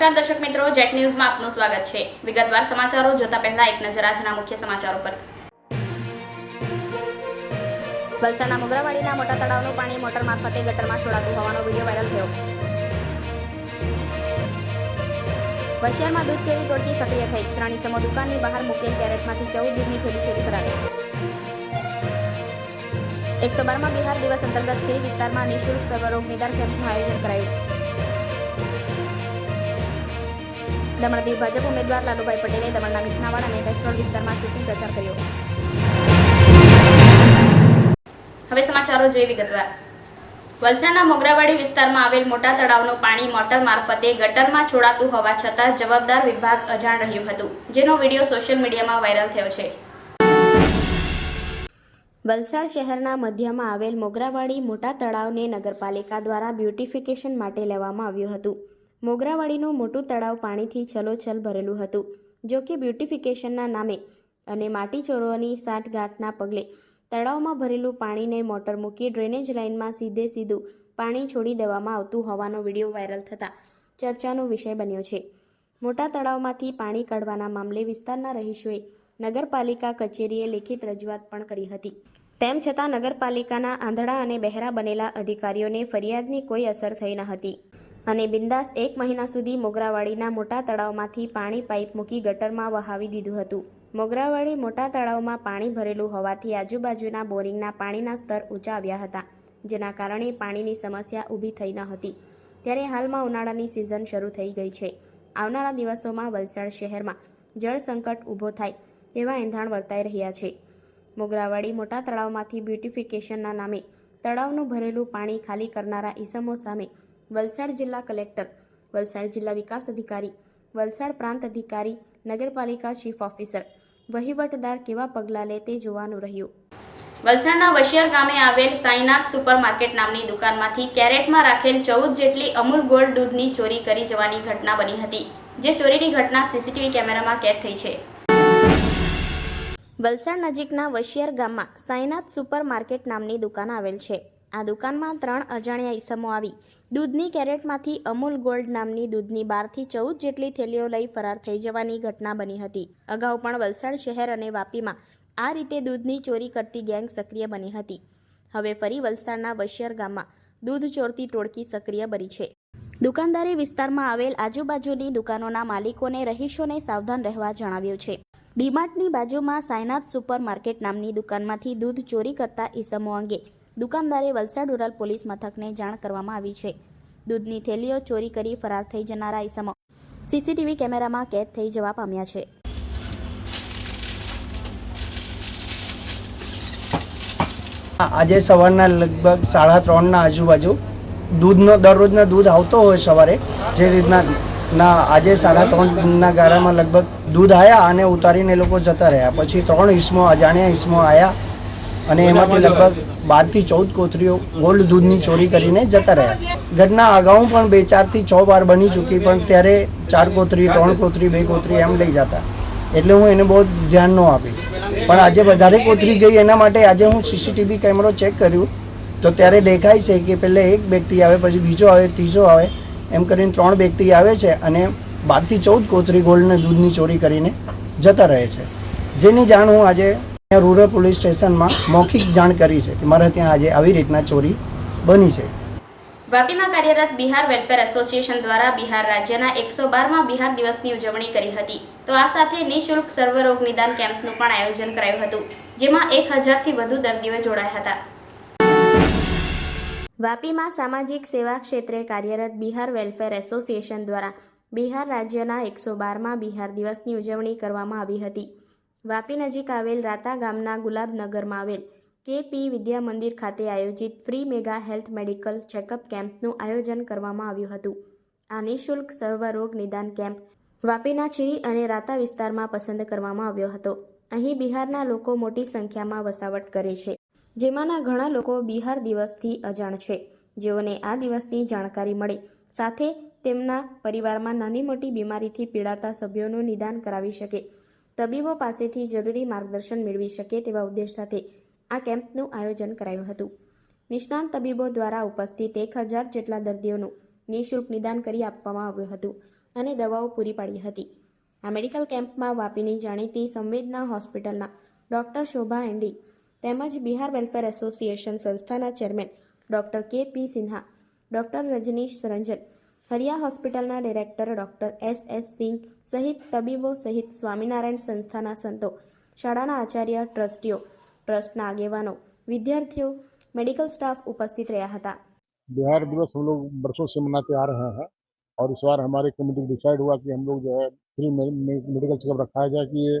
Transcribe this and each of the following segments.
નમસ્કાર દર્શક મિત્રો, જેટ ન્યૂઝમાં આપનું સ્વાગત છે. વિગતવાર સમાચારો જોતા પહેલા એક નજર આજના મુખ્ય સમાચારો પર. વલસાડના મોગરાવાડીના મોટા તળાવનું પાણી મોટર મારફતે ગટરમાં છોડાતું હોવાનો વીડિયો વાયરલ થયો. વશિયારમાં દૂધ ચોરી ટોળકી સક્રિય થઈ. ત્રણ ઇસમો દુકાનની બહાર મૂકેલ કેરેટમાંથી ચૌદ દૂધની થેલી ચોરી કરાવી એકસો બારમાં બિહાર દિવસ અંતર્ગત છે વિસ્તારમાં નિઃશુલ્ક સર્વરોગ નિદાન કેમ્પનું આયોજન કરાયું. દમણદીવ ભાજપ ઉમેદવાર લાલુભાઈ પટેલે દમણના મીઠનાવાડ અને વેસ્ટર્ન વિસ્તારમાં ચૂંટણી પ્રચાર કર્યો. હવે સમાચારો જોઈએ વિગતવાર. વલસાડના મોગરાવાડી વિસ્તારમાં આવેલ મોટા તળાવનું પાણી મોટર મારફતે ગટરમાં છોડાતું હોવા છતાં જવાબદાર વિભાગ અજાણ રહ્યું હતું જેનો વીડિયો સોશિયલ મીડિયામાં વાયરલ થયો છે. વલસાડ શહેરના મધ્યમાં આવેલ મોગરાવાડી મોટા તળાવને નગરપાલિકા દ્વારા બ્યુટિફિકેશન માટે લેવામાં આવ્યું હતું. મોગરાવાડીનું મોટું તળાવ પાણીથી છલોછલ ભરેલું હતું, જો કે બ્યુટિફિકેશનના નામે અને માટીચોરોની સાંઠગાંઠના પગલે તળાવમાં ભરેલું પાણીને મોટર મૂકી ડ્રેનેજ લાઇનમાં સીધે સીધું પાણી છોડી દેવામાં આવતું હોવાનો વીડિયો વાયરલ થતાં ચર્ચાનો વિષય બન્યો છે. મોટા તળાવમાંથી પાણી કાઢવાના મામલે વિસ્તારના રહીશોએ નગરપાલિકા કચેરીએ લેખિત રજૂઆત પણ કરી હતી. તેમ છતાં નગરપાલિકાના આંધળા અને બહેરા બનેલા અધિકારીઓને ફરિયાદની કોઈ અસર થઈ ન હતી. અને બિંદાસ એક મહિના સુધી મોગરાવાડીના મોટા તળાવમાંથી પાણી પાઇપ મૂકી ગટરમાં વહાવી દીધું હતું. મોગરાવાડી મોટા તળાવમાં પાણી ભરેલું હોવાથી આજુબાજુના બોરિંગના પાણીના સ્તર ઊંચા આવ્યા હતા, જેના કારણે પાણીની સમસ્યા ઊભી થઈ ન હતી. ત્યારે હાલમાં ઉનાળાની સિઝન શરૂ થઈ ગઈ છે. આવનારા દિવસોમાં વલસાડ શહેરમાં જળ સંકટ ઊભો થાય તેવા એંધાણ વર્તાઈ રહ્યા છે. મોગરાવાડી મોટા તળાવમાંથી બ્યુટિફિકેશનના નામે તળાવનું ભરેલું પાણી ખાલી કરનારા ઈસમો સામે વલસાડ જિલ્લા કલેક્ટર વલસાડ જિલ્લા વિકાસ અધિકારી વલસાડ પ્રાંત અધિકારી નગરપાલિકા ચીફ ઓફિસર. વહીવટદાર કેવા પગલાં લે તે જોવાનું રહ્યું. વલસાડના વશિયાર ગામે આવેલ સાઈનાથ સુપરમાર્કેટ નામની દુકાનમાંથી કેરેટમાં રાખેલ ચૌદ જેટલી અમૂલ ગોલ્ડ દૂધની ચોરી કરી જવાની ઘટના બની હતી જે ચોરીની ઘટના સીસીટીવી કેમેરામાં કેદ થઈ છે. વલસાડ નજીકના વશિયાર ગામમાં સાઈનાથ સુપર માર્કેટ નામની દુકાન આવેલ છે. આ દુકાનમાં ત્રણ અજાણ્યા ઈસમો આવી દૂધની કેરેટમાંથી અમૂલ ગોલ્ડ નામની દૂધની બારથી ચૌદ જેટલી થેલીઓ લઈ ફરાર થઈ જવાની ઘટના બની હતી. અગાઉ પણ વલસાડ શહેર અને વાપીમાં આ રીતે દૂધની ચોરી કરતી ગેંગ સક્રિય બની હતી. હવે ફરી વલસાડના વશિયર ગામમાં દૂધ ચોરતી ટોળકી સક્રિય બની છે. દુકાનદારી વિસ્તારમાં આવેલ આજુબાજુની દુકાનોના માલિકોને રહીશોને સાવધાન રહેવા જણાવ્યું છે. ડીમાર્ટની બાજુમાં સાયનાથ સુપર માર્કેટ નામની દુકાનમાંથી દૂધ ચોરી કરતા ઈસમો અંગે દુકાનદારે વલસાડ રૂરલ પોલીસ મથકને જાણ કરવામાં આવી છે. દૂધની થેલીઓ ચોરી કરી ફરાર થઈ જનારા ઇસમો સીસીટીવી કેમેરામાં કેદ થઈ જવા પામ્યા છે. આજે સવારના લગભગ સાડા ત્રણના આજુબાજુ દૂધનો, દરરોજના દૂધ આવતો હોય સવારે, જે રીતના, ના, આજે સાડા ત્રણના ગાળામાં લગભગ દૂધ આવ્યા અને ઉતારીને લોકો જતા રહ્યા. પછી ત્રણ ઈસમો, અજાણ્યા ઈસમો આવ્યા અને એમાંથી લગભગ બારથી ચૌદ કોથરીઓ ગોલ્ડ દૂધની ચોરી કરીને જતા રહ્યા. ઘટના અગાઉ પણ બે ચારથી છ વાર બની ચૂકી પણ ત્યારે ચાર કોથળી ત્રણ કોથળી બે કોથળી એમ લઈ જતા. એટલે હું એને બહુ ધ્યાન ન આપી. પણ આજે વધારે કોથરી ગઈ એના માટે આજે હું સીસીટીવી કેમેરો ચેક કર્યું. તો ત્યારે દેખાય છે કે પહેલે એક વ્યક્તિ આવે પછી બીજો આવે ત્રીજો આવે. એમ કરીને ત્રણ વ્યક્તિ આવે છે અને બારથી ચૌદ કોથરી ગોલ્ડને દૂધની ચોરી કરીને જતા રહે છે. જેની જાણ હું આજે રૂરલ પોલીસ સ્ટેશનમાં મૌખિક જાણ કરી છે કે મારે ત્યાં આજે આવી રીતના ચોરી બની છે. વાપીમાં કાર્યરત બિહાર વેલફેર એસોસિએશન દ્વારા બિહાર રાજ્યના એકસો બારમાં બિહાર દિવસની ઉજવણી કરી હતી. તો આ સાથે નિઃશુલ્ક સર્વરોગ નિદાન કેમ્પનું પણ આયોજન કરાયું હતું, જેમાં એક હજારથી વધુ દર્દીઓ જોડાયા હતા. વાપીમાં સામાજિક સેવા ક્ષેત્રે કાર્યરત બિહાર વેલફેર એસોસિએશન દ્વારા બિહાર રાજ્યના એકસો બારમાં બિહાર દિવસની ઉજવણી કરવામાં આવી હતી. વાપી નજીક આવેલ રાતા ગામના ગુલાબનગરમાં આવેલ કેપી વિદ્યા મંદિર ખાતે આયોજિત free mega health medical checkup કેમ્પનું આયોજન કરવામાં આવ્યું હતું. આ નિઃશુલ્ક સર્વરોગ નિદાન કેમ્પ વાપીના ચીરી અને રાતા વિસ્તારમાં પસંદ કરવામાં આવ્યો હતો. અહીં બિહારના લોકો મોટી સંખ્યામાં વસાવટ કરે છે. જેમાંના ઘણા લોકો બિહાર દિવસથી અજાણ છે. જેઓને આ દિવસની જાણકારી મળે. સાથે તેમના પરિવારમાં નાની મોટી બીમારીથી પીડાતા સભ્યોનું નિદાન કરાવી શકે. તબીબો પાસેથી જરૂરી માર્ગદર્શન મેળવી શકે તેવા ઉદ્દેશ સાથે આ કેમ્પનું આયોજન કરાયું હતું. નિષ્ણાંત તબીબો દ્વારા ઉપસ્થિત એક હજાર જેટલા દર્દીઓનું નિઃશુલ્ક નિદાન કરી આપવામાં આવ્યું હતું અને દવાઓ પૂરી પાડી હતી. આ મેડિકલ કેમ્પમાં વાપીની જાણીતી સંવેદના હોસ્પિટલના ડૉક્ટર શોભા એન્ડી તેમજ બિહાર વેલફેર એસોસિએશન સંસ્થાના chairman doctor K P Sinha, doctor Rajnish Ranjan હરિયા હોસ્પિટલના director doctor S S Singh સહિત તબીબો સહિત સ્વામિનારાયણ સંસ્થાના સંતો શાળાના આચાર્ય ટ્રસ્ટીઓ ટ્રસ્ટના આગેવાનો વિદ્યાર્થીઓ મેડિકલ સ્ટાફ ઉપસ્થિત રહ્યા હતા बिहार दिवस हम लोग बरसों से मनाते आ रहे हैं और इस बार हमारे कमेटी को डिसाइड हुआ कि हम लोग जो है फ्री मेडिकल चेकअप रखाया जाए कि ये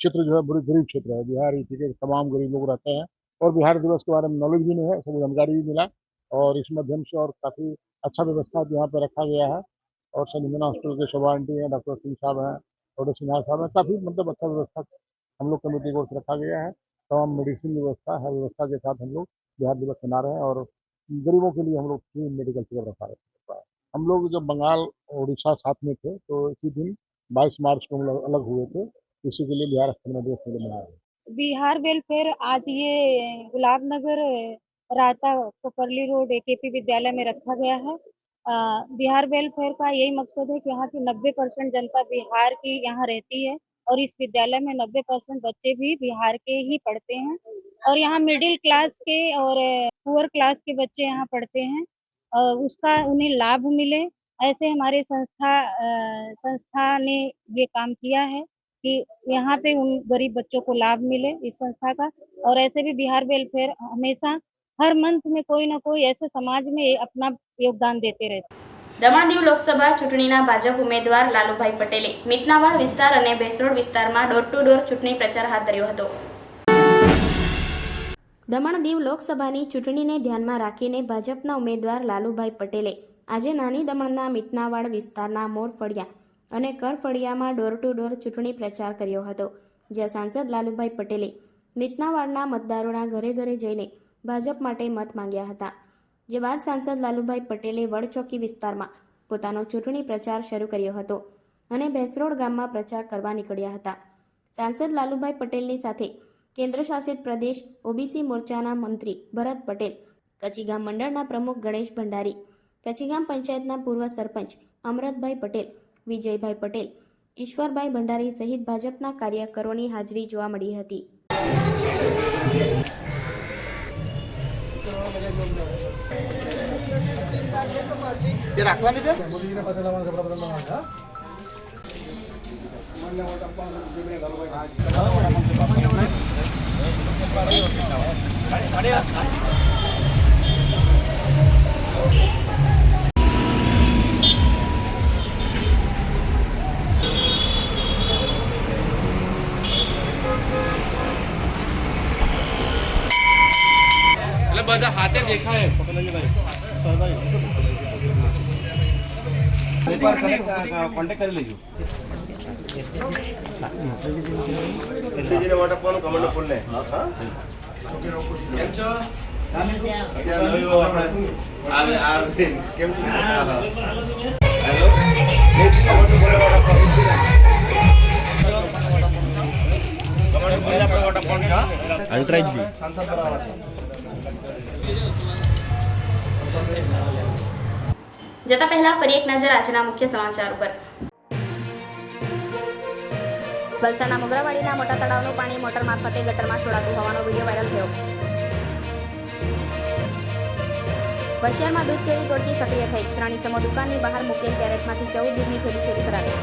क्षेत्र जो है बड़ी गरीब क्षेत्र है बिहार इसी के तमाम गरीब लोग रहते हैं और बिहार दिवस के बारे में नॉलेज भी नहीं है सब जानकारी भी मिला और इस माध्यम से और काफ़ी अच्छा व्यवस्था यहाँ पर रखा गया है और संजना हॉस्पिटल के शोभा आंटी हैं, डॉक्टर सिंह साहब हैं, डॉक्टर सिन्हा साहब हैं, काफ़ी मतलब अच्छा व्यवस्था हम लोग कमेटी को रखा गया है। तमाम मेडिसिन व्यवस्था हर व्यवस्था के साथ हम लोग बिहार दिवस मना रहे हैं और गरीबों के लिए हम लोग फ्री मेडिकल चेकअप रखा है। हम लोग जब बंगाल उड़ीसा साथ में थे तो इसी दिन 22 मार्च को हम लोग अलग हुए थे। इसी के लिए बिहार स्थानीय दिवस मना रहे बिहार वेलफेयर आज ये गुलाब नगर राता कोपरली रोड एकेपी विद्यालय में रखा गया है। बिहार वेलफेयर का यही मकसद है कि यहाँ की 90 परसेंट जनता बिहार की यहाँ रहती है और इस विद्यालय में 90 परसेंट बच्चे भी बिहार के ही पढ़ते हैं। और यहाँ मिडिल क्लास के और पुअर क्लास के बच्चे यहाँ पढ़ते हैं। और उसका उन्हें लाभ मिले। ऐसे हमारे संस्था संस्था ने ये काम किया है कि यहाँ पे उन गरीब बच्चों को लाभ मिले इस संस्था का। और ऐसे भी बिहार वेलफेयर हमेशा हर मंथ में कोई ना कोई ऐसे समाज में अपना योगदान देते रहते हैं। દમણ દીવ લોકસભા ચૂંટણીના ભાજપ ઉમેદવાર લાલુભાઈ પટેલે મીટનાવાડ વિસ્તાર અને ભેસરોડ વિસ્તારમાં ડોર ટુ ડોર ચૂંટણી પ્રચાર હાથ ધર્યો હતો દમણ દીવ લોકસભાની ચૂંટણીને ધ્યાનમાં રાખીને ભાજપના ઉમેદવાર લાલુભાઈ પટેલે આજે નાની દમણના મીટનાવાડ વિસ્તારના મોરફળિયા અને કરફળિયામાં ડોર ટુ ડોર ચૂંટણી પ્રચાર કર્યો હતો જ્યાં સાંસદ લાલુભાઈ પટેલે મીટનાવાડના મતદારોના ઘરે ઘરે જઈને ભાજપ માટે મત માંગ્યા હતા. જે બાદ સાંસદ લાલુભાઈ પટેલે વડચોકી વિસ્તારમાં પોતાનો ચૂંટણી પ્રચાર શરૂ કર્યો હતો અને ભેસરોડ ગામમાં પ્રચાર કરવા નીકળ્યા હતા. સાંસદ લાલુભાઈ પટેલની સાથે કેન્દ્ર શાસિત પ્રદેશ ઓબીસી મોરચાના મંત્રી ભરત પટેલ, કચીગામ મંડળના પ્રમુખ ગણેશ ભંડારી, કચીગામ પંચાયતના પૂર્વ સરપંચ અમરતભાઈ પટેલ, વિજયભાઈ પટેલ, ઈશ્વરભાઈ ભંડારી સહિત ભાજપના કાર્યકરોની હાજરી જોવા મળી હતી. એટલે બધા હાથે દેખાય એકવાર કોન્ટેક્ટ કરી લેજો વોટ આપવાનું કમેન્ટ ફોન લે કેમ છો અત્યારે નવી વહુ આપણે આવે આવે કેમ છો hello next comment phone vote આપવાનું કમેન્ટ ફોન આપણે વોટ આપવાનું હા અલ્ટ્રાઇજ બી સાંસદ બનાવવાના છે જતા પહેલા ફરી એક નજર આજના મુખ્ય સમાચાર ઉપર. વલસાડના મોગરાવાડીના મોટા તળાવનું પાણી મોટર મારફતે ગટરમાં છોડાતું હોવાનો વીડિયો વાયરલ થયો. બશિયારમાં દૂધ ચોરી ટોળકી સક્રિય થઈ. ત્રણ ઇસમો દુકાનની બહાર મૂકેલ કેરેટમાંથી ચૌદ દૂધની થેલી ચોરી કરાવી.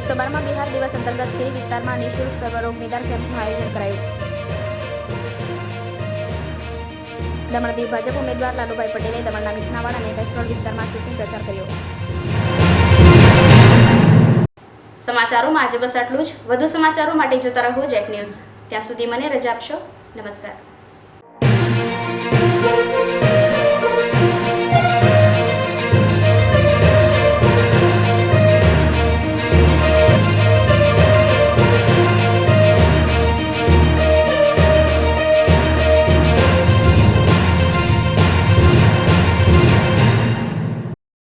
એકસો બારમાં બિહાર દિવસ અંતર્ગત છે. વિસ્તારમાં નિઃશુલ્ક સર્વરોગ નિદાન કેમ્પનું આયોજન કરાયું. દમણ દીવ ભાજપ ઉમેદવાર લાલુભાઈ પટેલે દમણના મીઠનાવાડ અને ભેસરોડ વિસ્તારમાં ચૂંટણી પ્રચાર કર્યો. સમાચારોમાં આજે બસ આટલું જ. વધુ સમાચારો માટે જોતા રહો જેટ ન્યૂઝ. ત્યાં સુધી મને રજા આપશો. નમસ્કાર.